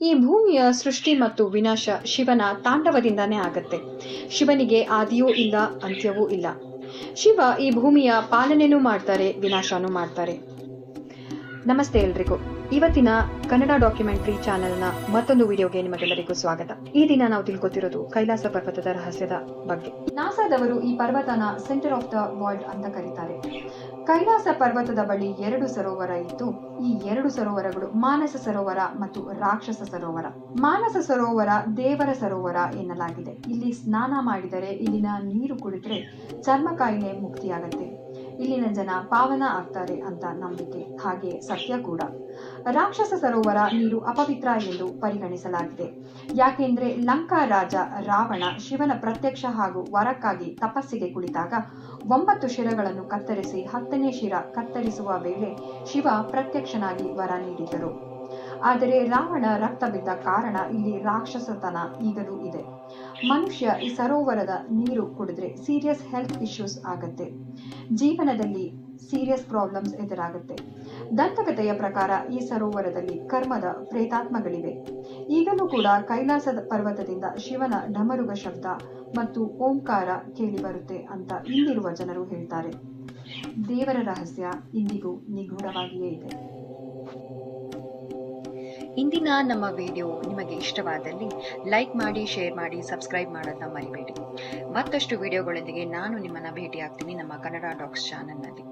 ಈ ಭೂಮಿಯ ಸೃಷ್ಟಿ ಮತ್ತು ವಿನಾಶ ಶಿವನ ತಾಂಡವದಿಂದನೇ ಆಗತ್ತೆ. ಶಿವನಿಗೆ ಆದಿಯೂ ಇಲ್ಲ, ಅಂತ್ಯವೂ ಇಲ್ಲ. ಶಿವ ಈ ಭೂಮಿಯ ಪಾಲನೆನೂ ಮಾಡ್ತಾರೆ, ವಿನಾಶನೂ ಮಾಡ್ತಾರೆ. ನಮಸ್ತೆ ಎಲ್ರಿಗೂ. ಇವತ್ತಿನ ಕನ್ನಡ ಡಾಕ್ಯುಮೆಂಟ್ರಿ ಚಾನೆಲ್ನ ಮತ್ತೊಂದು ವಿಡಿಯೋಗೆ ನಿಮಗೆಲ್ಲರಿಗೂ ಸ್ವಾಗತ. ಈ ದಿನ ನಾವು ತಿಳ್ಕೊತಿರೋದು ಕೈಲಾಸ ಪರ್ವತದ ರಹಸ್ಯದ ಬಗ್ಗೆ. ನಾಸಾದವರು ಈ ಪರ್ವತನ ಸೆಂಟರ್ ಆಫ್ ದ ವರ್ಲ್ಡ್ ಅಂತ ಕರೀತಾರೆ. ಕೈಲಾಸ ಪರ್ವತದ ಬಳಿ ಎರಡು ಸರೋವರ ಇದ್ದು, ಈ ಎರಡು ಸರೋವರಗಳು ಮಾನಸ ಸರೋವರ ಮತ್ತು ರಾಕ್ಷಸ ಸರೋವರ. ಮಾನಸ ಸರೋವರ ದೇವರ ಸರೋವರ ಎನ್ನಲಾಗಿದೆ. ಇಲ್ಲಿ ಸ್ನಾನ ಮಾಡಿದರೆ ಇಲ್ಲಿನ ನೀರು ಕುಡಿದ್ರೆ ಚರ್ಮ ಕಾಯಿಲೆ ಮುಕ್ತಿಯಾಗತ್ತೆ. ಇಲ್ಲಿನ ಜನ ಪಾವನ ಆಗ್ತಾರೆ ಅಂತ ನಂಬಿಕೆ. ಹಾಗೆ ಸತ್ಯ ಕೂಡ. ರಾಕ್ಷಸ ಸರೋವರ ನೀರು ಅಪವಿತ್ರ ಎಂದು ಪರಿಗಣಿಸಲಾಗಿದೆ. ಯಾಕೆಂದ್ರೆ ಲಂಕಾ ರಾಜ ರಾವಣ ಶಿವನ ಪ್ರತ್ಯಕ್ಷ ಹಾಗೂ ವರಕ್ಕಾಗಿ ತಪಸ್ಸಿಗೆ ಕುಳಿತಾಗ ಒಂಬತ್ತು ಶಿರಗಳನ್ನು ಕತ್ತರಿಸಿ ಹತ್ತನೇ ಶಿರ ಕತ್ತರಿಸುವ ವೇಳೆ ಶಿವ ಪ್ರತ್ಯಕ್ಷನಾಗಿ ವರ ನೀಡಿದ್ದರು. ಆದರೆ ರಾವಣ ರಕ್ತ ಬಿದ್ದ ಕಾರಣ ಇಲ್ಲಿ ರಾಕ್ಷಸತನ ಈಗಲೂ ಇದೆ. ಮನುಷ್ಯ ಈ ಸರೋವರದ ನೀರು ಕುಡಿದ್ರೆ ಸೀರಿಯಸ್ ಹೆಲ್ತ್ ಇಶ್ಯೂಸ್ ಆಗತ್ತೆ. ಜೀವನದಲ್ಲಿ ಸೀರಿಯಸ್ ಪ್ರಾಬ್ಲಮ್ಸ್ ಎದುರಾಗುತ್ತೆ. ದಂತಕಥೆಯ ಪ್ರಕಾರ ಈ ಸರೋವರದಲ್ಲಿ ಕರ್ಮದ ಪ್ರೇತಾತ್ಮಗಳಿವೆ. ಈಗಲೂ ಕೂಡ ಕೈಲಾಸದ ಪರ್ವತದಿಂದ ಶಿವನ ಢಮರುಗ ಶಬ್ದ ಮತ್ತು ಓಂಕಾರ ಕೇಳಿ ಬರುತ್ತೆ ಅಂತ ಇಲ್ಲಿರುವ ಜನರು ಹೇಳ್ತಾರೆ. ದೇವರ ರಹಸ್ಯ ಇಂದಿಗೂ ನಿಗೂಢವಾಗಿಯೇ ಇದೆ. ಇಂದಿನ ನಮ್ಮ ವಿಡಿಯೋ ನಿಮಗೆ ಇಷ್ಟವಾದಲ್ಲಿ ಲೈಕ್ ಮಾಡಿ ಶೇರ್ ಮಾಡಿ ಸಬ್ಸ್ಕ್ರೈಬ್ ಮಾಡೋದನ್ನ ಮರಿಬೇಡಿ. ಮತ್ತಷ್ಟು ವಿಡಿಯೋಗಳೊಂದಿಗೆ ನಾನು ನಿಮ್ಮನ್ನ ಭೇಟಿಯಾಗ್ತೀನಿ ನಮ್ಮ ಕನ್ನಡ ಡಾಕ್ಸ್ ಚಾನಲ್ನಲ್ಲಿ